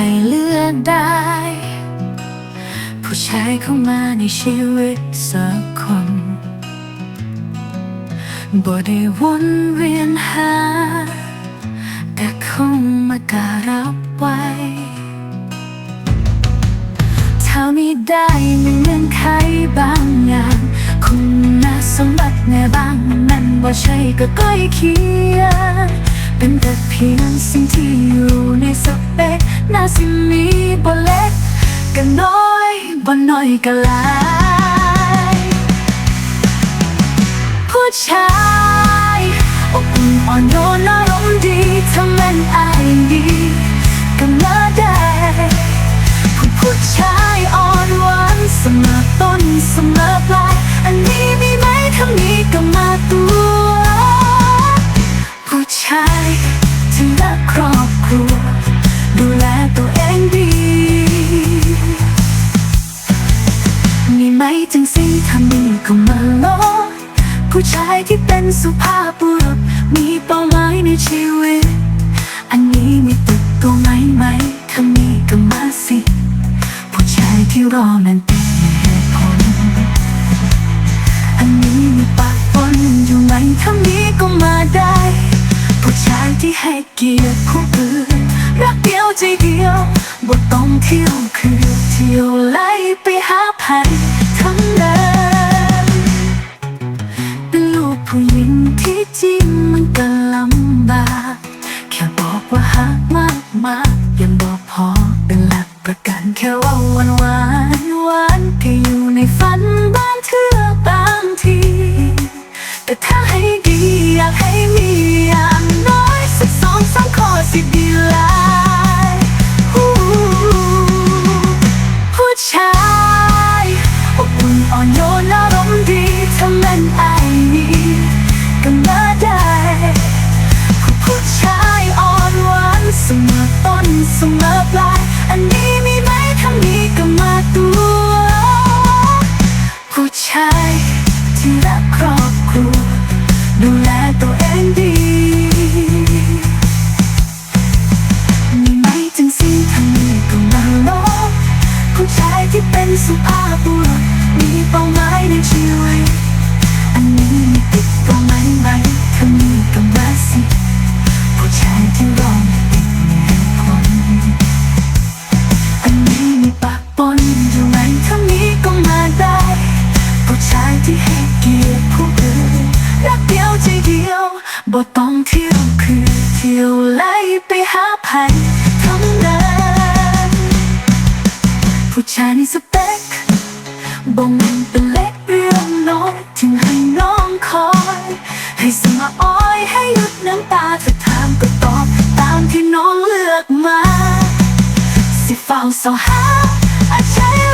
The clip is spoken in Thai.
ให้เลือกได้ ผู้ชายเข้ามาในชีวิตสักคนบ่ได้วนเวียนหา แต่คงมาการับไว้เท่านี้ได้ไม่เหมือนใครบางอย่างคุณน่าสมบัติในบางนั้นบ่ใช่ก็ก้อยเคียเป็นแต่เพียงสิ่งที่อยู่ใน อยบ่น้อยก็หลายผู้ชาย ผู้ชายที่เป็นสุภาพบุรุษ มีเป้าหมายในชีวิต อันนี้มีติดตัวไหมไหมถ้ามีก็มาสิ ผู้ชายที่รอนั้นเป็นเหตุผล อันนี้มีปากปนอยู่ไหมถ้ามีก็มาได้ ผู้ชายที่ให้เกียรติผู้อื่นรักเดียวใจเดียวบ่ต้องเที่ยวคือเที่ยวไล่ไปหาพัน พอเป็นหลักประกันแค่ว่าวันวานหวานที่อยู่ในฝันบ้าน สมอปลายอันนี้มีไหมทำนี้ก็มาตัวผู้ชายที่รักครอบครัวดูแลตัว ยวไล่ไปหาพันทั้งนั้นผู้ชายในสเปคบ่งเป็นเล็กเรื่องน้อยถึงให้น้องคอย ให้สมาอ้อยให้หยุดน้ำตาถ้าถามก็ตอบตามที่น้องเลือกมา สิเฝ้าสาหาอาจใช้